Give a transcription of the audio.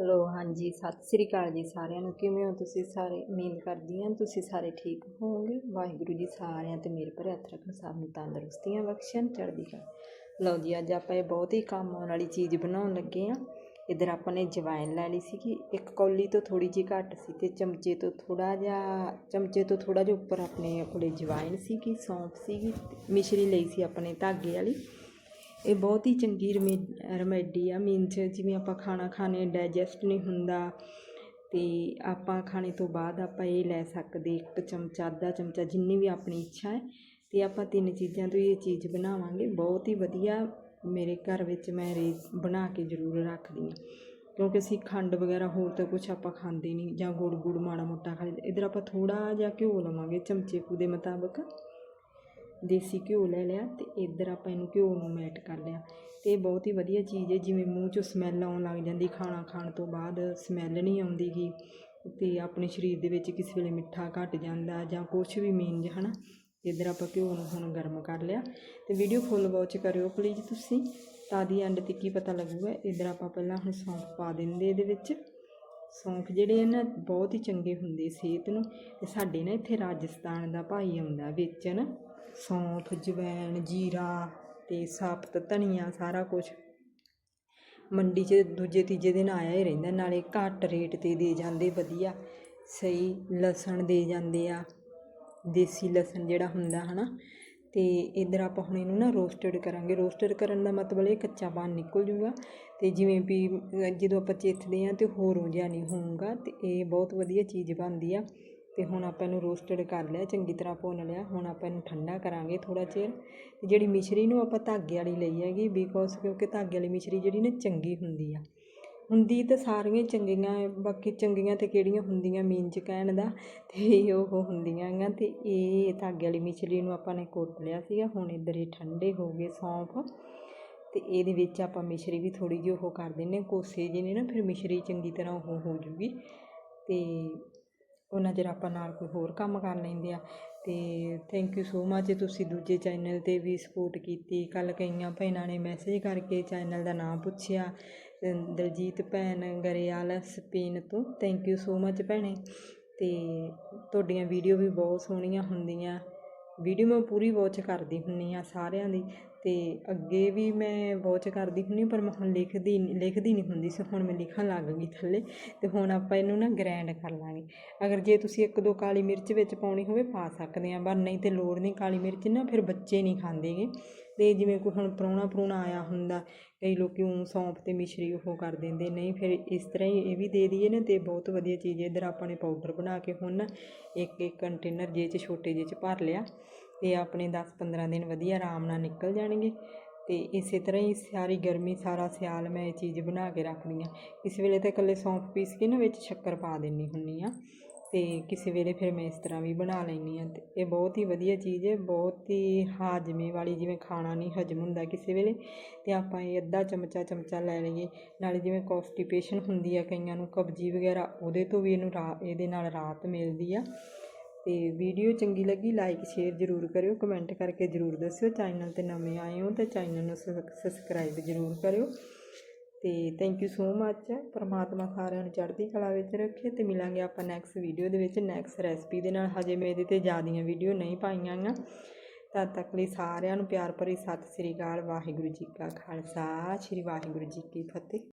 Hello ਹਾਂਜੀ, ਸਤਿ ਸ੍ਰੀ ਅਕਾਲ ਜੀ ਸਾਰਿਆਂ ਨੂੰ। ਕਿਵੇਂ ਹੋ ਤੁਸੀਂ ਸਾਰੇ? ਉਮੀਦ ਕਰਦੀ ਹਾਂ ਤੁਸੀਂ ਸਾਰੇ ਠੀਕ ਹੋਵੋਗੇ। ਵਾਹਿਗੁਰੂ ਜੀ ਸਾਰਿਆਂ ਤੇ ਮੇਰੇ ਭਰੇ ਹੱਥ ਰੱਖਣ, ਸਭ ਨੂੰ ਤੰਦਰੁਸਤੀਆਂ ਬਖਸ਼ਣ, ਚੜ੍ਹਦੀ ਕਲਾ। ਲਓ ਜੀ, ਅੱਜ ਆਪਾਂ ਇਹ ਬਹੁਤ ਹੀ ਕੰਮ ਆਉਣ ਵਾਲੀ ਚੀਜ਼ ਬਣਾਉਣ ਲੱਗੇ ਆ ਇੱਧਰ ਆਪਾਂ ਨੇ ਜਵਾਇਨ ਲੈ ਲਈ ਸੀਗੀ। ਇੱਕ ਕੌਲੀ ਤੋਂ ਥੋੜੀ ਜਿਹੀ ਘੱਟ ਸੀ ਤੇ ਚਮਚੇ ਤੋਂ ਥੋੜਾ ਜਿਹਾ, ਚਮਚੇ ਤੋਂ ਥੋੜਾ ਜਿਹਾ ਉੱਪਰ ਆਪਣੇ ਕੋਲੇ ਜਵਾਇਨ ਸੀਗੀ, ਸੌਂਫ ਸੀਗੀ, ਮਿਸ਼ਰੀ ਲਈ ਸੀ ਆਪਣੇ ਧਾਗੇ ਵਾਲੀ। ਇਹ ਬਹੁਤ ਹੀ ਚੰਗੀ ਰਮੇ ਰਮੈਡੀ ਆ। ਮੀਨਸ ਜਿਵੇਂ ਆਪਾਂ ਖਾਣਾ ਖਾਣੇ ਡਾਇਜੈਸਟ ਨਹੀਂ ਹੁੰਦਾ ਅਤੇ ਆਪਾਂ ਖਾਣੇ ਤੋਂ ਬਾਅਦ ਆਪਾਂ ਇਹ ਲੈ ਸਕਦੇ ਇੱਕ ਚਮਚਾ, ਅੱਧਾ ਚਮਚਾ, ਜਿੰਨੀ ਵੀ ਆਪਣੀ ਇੱਛਾ ਹੈ ਅਤੇ ਆਪਾਂ ਤਿੰਨ ਚੀਜ਼ਾਂ ਤੋਂ ਇਹ ਚੀਜ਼ ਬਣਾਵਾਂਗੇ। ਬਹੁਤ ਹੀ ਵਧੀਆ ਮੇਰੇ ਘਰ ਵਿੱਚ ਮੈਂ ਰੇ ਬਣਾ ਕੇ ਜ਼ਰੂਰ ਰੱਖਦੀ ਹਾਂ। ਕਿਉਂਕਿ ਅਸੀਂ ਖੰਡ ਵਗੈਰਾ ਹੋਰ ਤਾਂ ਕੁਝ ਆਪਾਂ ਖਾਂਦੇ ਨਹੀਂ, ਜਾਂ ਗੁੜ ਗੁੜ ਮਾੜਾ ਮੋਟਾ ਖਾ ਲਈਦਾ। ਆਪਾਂ ਥੋੜਾ ਜਿਹਾ ਘਿਓ ਲਵਾਂਗੇ ਚਮਚੇ ਕੁ ਦੇ ਮੁਤਾਬਕ। ਦੇਸੀ ਘਿਓ ਲੈ ਲਿਆ ਤੇ ਇੱਧਰ ਆਪਾਂ ਇਹਨੂੰ ਘਿਓ ਨੂੰ ਮੈਟ ਕਰ ਲਿਆ। ਤੇ ਇਹ ਬਹੁਤ ਹੀ ਵਧੀਆ ਚੀਜ਼ ਹੈ, ਜਿਵੇਂ ਮੂੰਹ 'ਚੋਂ ਸਮੈਲ ਆਉਣ ਲੱਗ ਜਾਂਦੀ, ਖਾਣਾ ਖਾਣ ਤੋਂ ਬਾਅਦ ਸਮੈਲ ਨਹੀਂ ਆਉਂਦੀ ਗੀ ਤੇ ਆਪਣੇ ਸਰੀਰ ਦੇ ਵਿੱਚ ਕਿਸੇ ਵੇਲੇ ਮਿੱਠਾ ਘਟ ਜਾਂਦਾ ਜਾਂ ਕੁਝ ਵੀ ਮੀਨਜ ਹਨਾ? ਇੱਧਰ ਆਪਾਂ ਘਿਓ ਨੂੰ ਹੁਣ ਗਰਮ ਕਰ ਲਿਆ। ਤੇ ਵੀਡੀਓ ਫੁੱਲ ਵਾਚ ਕਰਿਓ ਪਲੀਜ਼ ਤੁਸੀਂ, ਤਾਂ ਦੀ ਐਂਡ ਤੇ ਕੀ ਪਤਾ ਲੱਗੂਗਾ। ਇੱਧਰ ਆਪਾਂ ਪਹਿਲਾਂ ਹੁਣ ਸੌਂਫ ਪਾ ਦਿੰਦੇ ਇਹਦੇ ਵਿੱਚ। ਸੌਂਫ ਜਿਹੜੇ ਆ ਨਾ, ਬਹੁਤ ਹੀ ਚੰਗੇ ਹੁੰਦੇ ਸਿਹਤ ਨੂੰ। ਤੇ ਸਾਡੇ ਨਾ ਇੱਥੇ ਰਾਜਸਥਾਨ ਦਾ ਭਾਈ ਆਉਂਦਾ ਵੇਚਣ। ਸੌਂਫ, ਜਵੈਣ, ਜੀਰਾ ਅਤੇ ਸਾਬਤ ਧਨੀਆ, ਸਾਰਾ ਕੁਛ। ਮੰਡੀ 'ਚ ਦੂਜੇ ਤੀਜੇ ਦਿਨ ਆਇਆ ਹੀ ਰਹਿੰਦਾ, ਨਾਲੇ ਘੱਟ ਰੇਟ ਤੇ ਦੇ ਜਾਂਦੇ, ਵਧੀਆ। ਸਹੀ ਲਸਣ ਦੇ ਜਾਂਦੇ ਆ, ਦੇਸੀ ਲਸਣ ਜਿਹੜਾ ਹੁੰਦਾ ਹੈ ਨਾ ਅਤੇ ਇੱਧਰ ਆਪਾਂ ਹੁਣ ਇਹਨੂੰ ਨਾ ਰੋਸਟਡ ਕਰਾਂਗੇ। ਰੋਸਟਡ ਕਰਨ ਦਾ ਮਤਲਬ ਇਹ ਕੱਚਾ ਪਾਣ ਨਿਕਲ ਜੂਗਾ। ਅਤੇ ਜਿਵੇਂ ਵੀ ਜਦੋਂ ਆਪਾਂ ਚਿੱਥਦੇ ਆ ਹੋਰ ਹੋਰੋਂ ਜਿਹਾ ਨਹੀਂ ਹੋਊਗਾ ਅਤੇ ਇਹ ਬਹੁਤ ਵਧੀਆ ਚੀਜ਼ ਬਣਦੀ ਆ। ਅਤੇ ਹੁਣ ਆਪਾਂ ਇਹਨੂੰ ਰੋਸਟਡ ਕਰ ਲਿਆ ਚੰਗੀ ਤਰ੍ਹਾਂ ਭੁੰਨ ਲਿਆ। ਹੁਣ ਆਪਾਂ ਇਹਨੂੰ ਠੰਡਾ ਕਰਾਂਗੇ ਥੋੜ੍ਹਾ ਚਿਰ। ਤੇ ਜਿਹੜੀ ਮਿਸ਼ਰੀ ਨੂੰ ਆਪਾਂ ਧਾਗੇ ਵਾਲੀ ਲਈ ਹੈਗੀ ਬਿਕੋਜ਼ ਕਿਉਂਕਿ ਧਾਗੇ ਵਾਲੀ ਮਿਸ਼ਰੀ ਜਿਹੜੀ ਨਾ ਚੰਗੀ ਹੁੰਦੀ ਆ। ਹੁੰਦੀ ਤਾਂ ਸਾਰੀਆਂ ਚੰਗੀਆਂ ਬਾਕੀ ਚੰਗੀਆਂ ਤੇ ਕਿਹੜੀਆਂ ਹੁੰਦੀਆਂ ਮੀਨ ਚ ਕਹਿਣ ਦਾ? ਤੇ ਉਹ ਹੁੰਦੀਆਂ ਗਾ ਤੇ ਇਹ ਧਾਗੇ ਵਾਲੀ ਮਿਸ਼ਰੀ ਨੂੰ ਆਪਾਂ ਨੇ ਕੁੱਟ ਲਿਆ ਸੀਗਾ ਹੁਣ ਇੱਧਰ ਇਹ ਠੰਡੇ ਹੋ ਗਏ ਸੌਂਫ। ਤੇ ਇਹਦੇ ਵਿੱਚ ਆਪਾਂ ਮਿਸ਼ਰੀ ਵੀ ਥੋੜੀ ਜਿਹੀ ਉਹ ਕਰ ਦਿੰਨੇ ਹਾਂ, ਕੋਸੇ ਜਿਹੇ ਨੇ ਨਾ ਫਿਰ ਮਿਸ਼ਰੀ ਚੰਗੀ ਤਰ੍ਹਾਂ ਉਹ ਹੋ ਜੂਗੀ। ਤੇ ਉਹਨਾਂ ਚਿਰ ਆਪਾਂ ਨਾਲ ਕੋਈ ਹੋਰ ਕੰਮ ਕਰ ਲੈਂਦੇ ਆ। ਅਤੇ ਥੈਂਕ ਯੂ ਸੋ ਮਚ ਤੁਸੀਂ ਦੂਜੇ ਚੈਨਲ ਤੇ ਵੀ ਸਪੋਰਟ ਕੀਤੀ। ਕੱਲ੍ਹ ਕਈਆਂ ਭੈਣਾਂ ਨੇ ਮੈਸੇਜ ਕਰਕੇ ਚੈਨਲ ਦਾ ਨਾਮ ਪੁੱਛਿਆ। ਦਲਜੀਤ ਭੈਣ ਗਰੇਵਾਲ ਸਪੇਨ ਤੋਂ। ਥੈਂਕ ਯੂ ਸੋ ਮਚ ਭੈਣੇ। ਅਤੇ ਤੁਹਾਡੀਆਂ ਵੀਡੀਓ ਵੀ ਬਹੁਤ ਸੋਹਣੀਆਂ ਹੁੰਦੀਆਂ। ਵੀਡੀਓ ਮੈਂ ਪੂਰੀ ਵੋਚ ਕਰਦੀ ਹੁੰਦੀ ਹਾਂ ਸਾਰਿਆਂ ਦੀ ਅਤੇ ਅੱਗੇ ਵੀ ਮੈਂ ਵੋਚ ਕਰਦੀ ਹੁੰਨੀ ਪਰ ਮੈਂ ਹੁਣ ਲਿਖਦੀ ਲਿਖਦੀ ਨਹੀਂ ਹੁੰਦੀ ਸੀ, ਹੁਣ ਮੈਂ ਲਿਖਣ ਲੱਗ ਗਈ ਥੱਲੇ ਅਤੇ ਹੁਣ ਆਪਾਂ ਇਹਨੂੰ ਨਾ ਗ੍ਰੈਂਡ ਕਰ ਲਾਂਗੇ। ਅਗਰ ਜੇ ਤੁਸੀਂ ਇੱਕ ਦੋ ਕਾਲੀ ਮਿਰਚ ਵਿੱਚ ਪਾਉਣੀ ਹੋਵੇ, ਪਾ ਸਕਦੇ ਆ, ਪਰ ਨਹੀਂ ਤੇ ਲੋੜ ਨਹੀਂ ਕਾਲੀ ਮਿਰਚ ਨਾ, ਫਿਰ ਬੱਚੇ ਨਹੀਂ ਖਾਂਦੇਗੇ। ਅਤੇ ਜਿਵੇਂ ਕੋਈ ਹੁਣ ਪ੍ਰਾਹੁਣਾ ਪ੍ਰਾਹੁਣਾ ਆਇਆ ਹੁੰਦਾ, ਕਈ ਲੋਕ ਊਂ ਸੌਂਫ ਅਤੇ ਮਿਸ਼ਰੀ ਉਹ ਕਰ ਦਿੰਦੇ, ਨਹੀਂ ਫਿਰ ਇਸ ਤਰ੍ਹਾਂ ਹੀ ਇਹ ਵੀ ਦੇ ਦਈਏ ਨਾ ਅਤੇ ਬਹੁਤ ਵਧੀਆ ਚੀਜ਼ ਇੱਧਰ ਆਪਾਂ ਨੇ ਪਾਊਡਰ ਬਣਾ ਕੇ ਹੁਣ ਨਾ ਇੱਕ ਇੱਕ ਕੰਟੇਨਰ ਜੇ ਚ ਛੋਟੇ ਜਿਹੇ ਚ ਭਰ ਲਿਆ ਅਤੇ ਆਪਣੇ 10-15 ਦਿਨ ਵਧੀਆ ਆਰਾਮ ਨਾਲ ਨਿਕਲ ਜਾਣਗੇ ਅਤੇ ਇਸੇ ਤਰ੍ਹਾਂ ਹੀ ਸਾਰੀ ਗਰਮੀ, ਸਾਰਾ ਸਿਆਲ ਮੈਂ ਇਹ ਚੀਜ਼ ਬਣਾ ਕੇ ਰੱਖਦੀ ਹਾਂ। ਇਸ ਵੇਲੇ ਤਾਂ ਇਕੱਲੇ ਸੌਂਫ ਪੀਸ ਕੇ ਨਾ ਵਿੱਚ ਸ਼ੱਕਰ ਪਾ ਦਿੰਦੀ ਹੁੰਦੀ ਹਾਂ। ਅਤੇ ਕਿਸੇ ਵੇਲੇ ਫਿਰ ਮੈਂ ਇਸ ਤਰ੍ਹਾਂ ਵੀ ਬਣਾ ਲੈਂਦੀ ਹਾਂ ਅਤੇ ਇਹ ਬਹੁਤ ਹੀ ਵਧੀਆ ਚੀਜ਼ ਹੈ, ਬਹੁਤ ਹੀ ਹਾਜ਼ਮੇ ਵਾਲੀ ਜਿਵੇਂ ਖਾਣਾ ਨਹੀਂ ਹਜਮ ਹੁੰਦਾ ਕਿਸੇ ਵੇਲੇ ਅਤੇ ਆਪਾਂ ਇਹ ਅੱਧਾ ਚਮਚਾ ਚਮਚਾ ਲੈ ਲਈਏ, ਨਾਲੇ ਜਿਵੇਂ ਕੋਸਟੀਪੇਸ਼ਨ ਹੁੰਦੀ ਆ ਕਈਆਂ ਨੂੰ, ਕਬਜੀ ਵਗੈਰਾ ਉਹਦੇ ਤੋਂ ਵੀ ਇਹਨੂੰ ਰਾ, ਇਹਦੇ ਨਾਲ ਰਾਹਤ ਮਿਲਦੀ ਆ ਅਤੇ ਵੀਡੀਓ ਚੰਗੀ ਲੱਗੀ ਲਾਈਕ ਸ਼ੇਅਰ ਜ਼ਰੂਰ ਕਰਿਓ ਕਮੈਂਟ ਕਰਕੇ ਜ਼ਰੂਰ ਦੱਸਿਓ ਚੈਨਲ ਤੇ ਨਵੇਂ ਆਏ ਹੋ ਤੇ ਚੈਨਲ ਨੂੰ ਸਬਸਕ੍ਰਾਈਬ ਜ਼ਰੂਰ ਕਰਿਓ। ਤੇ ਥੈਂਕ ਯੂ ਸੋ ਮੱਚ ਪਰਮਾਤਮਾ ਸਾਰਿਆਂ ਨੂੰ ਚੜ੍ਹਦੀ ਕਲਾ ਵਿੱਚ ਰੱਖੇ ਤੇ ਮਿਲਾਂਗੇ ਆਪਾਂ ਨੈਕਸਟ ਵੀਡੀਓ ਦੇ ਵਿੱਚ ਨੈਕਸਟ ਰੈਸਪੀ ਦੇ ਨਾਲ। ਹਜੇ ਮੈਂ ਇਹਦੇ ਤੇ ਜ਼ਿਆਦੀਆਂ ਵੀਡੀਓ ਨਹੀਂ ਪਾਈਆਂ ਗਾ ਤਦ ਤੱਕ ਲਈ ਸਾਰਿਆਂ ਨੂੰ ਪਿਆਰ ਭਰੀ ਸਤਿ ਸ੍ਰੀ ਅਕਾਲ, ਵਾਹਿਗੁਰੂ ਜੀ ਕਾ ਖਾਲਸਾ, ਸ੍ਰੀ ਵਾਹਿਗੁਰੂ ਜੀ ਕੀ ਫਤਿਹ।